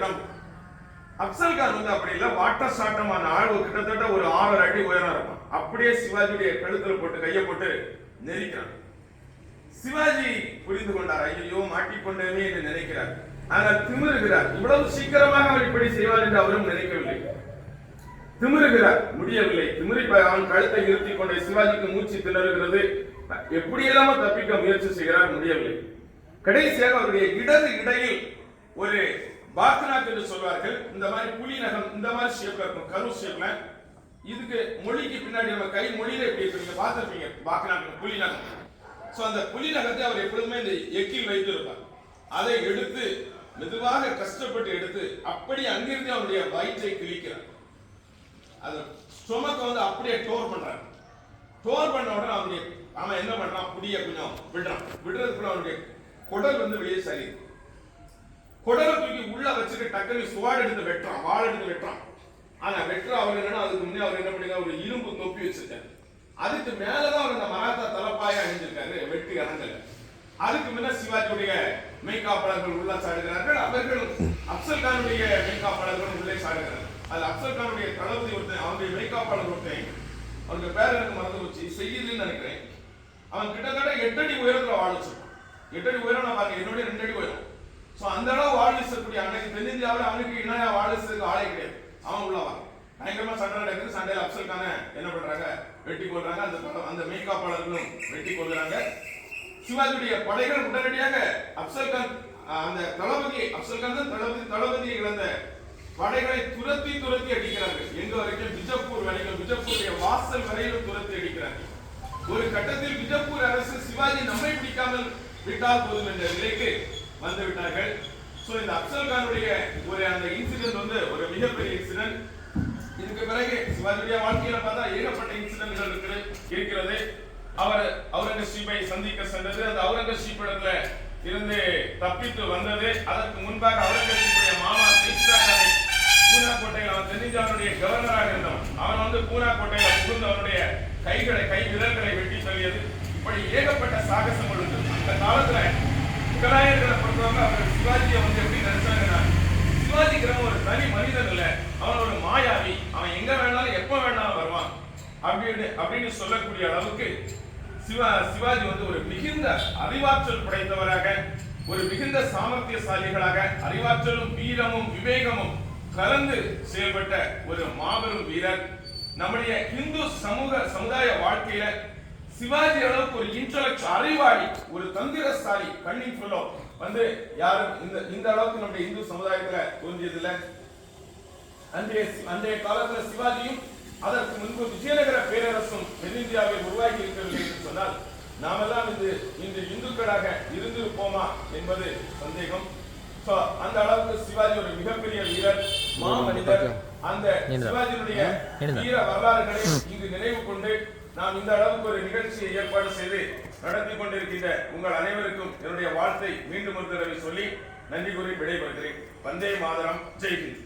உடம்பு அப்சல் கான் வந்து அப்படி இல்லை வாட்ட சாட்டமான ஆள் கிட்டத்தட்ட ஒரு ஆறு அடி உயரம் இருக்கும். அப்படியே சிவாஜியுடைய கழுத்துல போட்டு கையை போட்டு நெரிக்கிறான் சிவாஜி புரிந்து கொண்டார் ஐயோ மாட்டிக்கொண்டேனே என்று நினைக்கிறார். ஆனால் திமிருகிறார். இவ்வளவு சீக்கிரமாக அவர் இப்படி செய்வார் என்று அவரும் நினைக்கவில்லை. திமிருகிறார். முடியவில்லை. திமிரி அவன் கழுத்தை நிறுத்தி கொண்ட சிவாஜிக்கு மூச்சு திணறுகிறது. எப்படியெல்லாம தப்பிக்க முயற்சி செய்கிறார் முடியவில்லை. கடைசியாக அவருடைய இடது இடையில் ஒரு பாத்நாத் என்று சொல்வார்கள். இந்த மாதிரி புலி நகம் இந்த மாதிரி ஷேப்ல இருக்கும் கரு ஷேப்ல இதுக்கு மொழிக்கு பின்னாடி நம்ம கை மொழியில எப்படி இருக்கு? பார்த்துருப்பீங்க பார்த்திருப்பீங்க புலி நகம். சோ அந்த புலி நகத்தை அவர் எப்பொழுதுமே இந்த எக்கில் வைத்திருப்பார் அதை எடுத்து மெதுவாக கஷ்டப்பட்டு எடுத்து அப்படி அங்கிருந்து அவருடைய வயிற்றை கிழிக்கிறார். அது ஸ்டொமக்கை வந்து அப்படியே டோர் பண்றாங்க டோர் பண்ண உடனே அவனுடைய அவன் என்ன பண்றான்? புடிய கொஞ்சம் விடுறான். விடுறதுக்குள்ள அவனுடைய குடல் வந்து வெளியே சரியுது குடலை தூக்கி உள்ள வச்சுட்டு டக்குனு சுவாடு எடுத்து வெட்டுறான் வாள் எடுத்து வெட்டுறான். ஆனா வெட்டுற அவர் என்னன்னா அதுக்கு முன்னே அவர் என்ன பண்ணிருக்காரு? ஒரு இரும்பு தொப்பி வச்சிருக்காரு. அதுக்கு மேலதான் அவர் அந்த மராத்தா தலப்பாய அணிஞ்சிருக்காரு வெட்டி இறங்கல. அதுக்கு முன்ன சிவாஜியுடைய மெய்காப்பாளர்கள் உள்ள சாடுகிறார்கள் அவர்கள் அப்சல் கானுடைய மெய்காப்பாளர்கள் உள்ளே சாடுகிறார்கள். அது அப்சல் கானுடைய தளபதி ஒருத்தன் அவனுடைய மெய்காப்பாளர் ஒருத்தன். அவனுக்கு பேர் எனக்கு மறந்து போச்சு செய்யுதுன்னு நினைக்கிறேன். அவன் கிட்டத்தட்ட எட்டடி உயரத்துல வாழ வச்சிருக்கான் எட்டு உயரம் நான் பாருங்க என்னுடைய ரெண்டு அடி உயரம். ஸோ அந்த அளவு வாழ்ந்து இருக்கக்கூடிய அன்னைக்கு தென்னிந்தியாவில் அவனுக்கு இணையா வாழ்ந்துக்கு ஆளே கிடையாது. அவன் உள்ளவன் பயங்கரமா சண்டை நடக்குது. சண்டையில் அப்சல்கான என்ன பண்றாங்க? வெட்டி கொள்றாங்க அந்த படம் அந்த மெய்காப்பாளர்களும் வெட்டி கொள்றாங்க சிவாஜியுடைய படைகள் உடனடியாக அப்சல் கான் அந்த தளபதி அப்சல்கான் தான் தளபதி தளபதியை இழந்த படைகளை துரத்தி துரத்தி அடிக்கிறார்கள். எங்க வரைக்கும்? பிஜப்பூர் வரைக்கும். பிஜப்பூருடைய வாசல் வரையிலும் துரத்தி அடிக்கிறார்கள். ஒரு கட்டத்தில் பிஜப்பூர் அரசு சிவாஜி நம்மை பிடிக்காமல் விட்டால் போதும் என்ற நிலைக்கு வந்து விட்டார்கள் சோ இந்த அப்சல் கானுடைய ஒரு அந்த இன்சிடென்ட் வந்து ஒரு மிகப்பெரிய இன்சிடென்ட் இதுக்கு பிறகு சிவாஜியுடைய வாழ்க்கையில பார்த்தா ஏகப்பட்ட இன்சிடென்ட்கள் இருக்கிறது இருக்கிறது. அவர் அவுரங்கசீப்பை சந்திக்க சென்றது. அந்த அவுரங்கசீப்பிடத்துல இருந்து தப்பித்து வந்தது. அதற்கு முன்பாக அவுரங்கசீப்புடைய மாமா சிங்ஷா கானை பூனா கோட்டையில் அவன் தென்னிந்தியாவுடைய கவர்னராக இருந்தவன். அவன் வந்து பூனா கோட்டையில புகுந்து அவனுடைய கைகளை கை விரல்களை வெட்டி தள்ளியது. இப்படி ஏகப்பட்ட சாகசங்கள் உண்டு. அந்த காலத்துல கலாயர்களை பொறுத்தவங்க அவர் சிவாஜியை வந்து எப்படி நினைச்சாங்கன்னா சிவாஜிங்கிறவன் ஒரு தனி மனிதன் இல்ல. அவன் ஒரு மாயாவி அவன் எங்க வேணாலும் எப்ப வேணாலும் வருவான். அப்படின்னு அப்படின்னு சொல்லக்கூடிய அளவுக்கு சிவா சிவாஜி வந்து ஒரு மிகுந்த அறிவாற்றல் படைத்தவராக ஒரு மிகுந்த சாமர்த்தியசாலிகளாக அறிவாற்றலும் வீரமும் விவேகமும் கலந்து செயல்பட்ட ஒரு மாபெரும் வீரர். நம்முடைய இந்து சமூக சமுதாய வாழ்க்கையில சிவாஜி அளவுக்கு ஒரு இன்டலெக்ட் அறிவாளி ஒரு தந்திரசாலி கண்ணின் ஃபுல்லோ வந்து யாரும் இந்த இந்த அளவுக்கு நம்முடைய இந்து சமுதாயத்துல தோன்றியதில்லை. அன்றைய அன்றைய காலத்துல சிவாஜியும் அதற்கு முன்பு விஜயநகர பேரரசும் தென்னிந்தியாவில் உருவாகி இருக்கவில்லை என்று சொன்னால் நாமெல்லாம் இந்த இன்று இந்துக்களாக இருந்திருப்போமா என்பது சந்தேகம். அந்த அளவுக்கு சிவாஜி ஒரு மிகப்பெரிய வீரர் மாமனிதர். அந்த சிவாஜியினுடைய வீர வரலாறுகளை இங்கு நினைவு கொண்டு நாம் இந்த அளவுக்கு ஒரு நிகழ்ச்சியை ஏற்பாடு செய்து நடத்தி கொண்டிருக்கின்ற உங்கள் அனைவருக்கும் என்னுடைய வாழ்த்தை மீண்டும் ஒரு தடவை சொல்லி நன்றி கூறி விடைபெறுகிறேன். வந்தே மாதரம். ஜெய்ஹிந்த்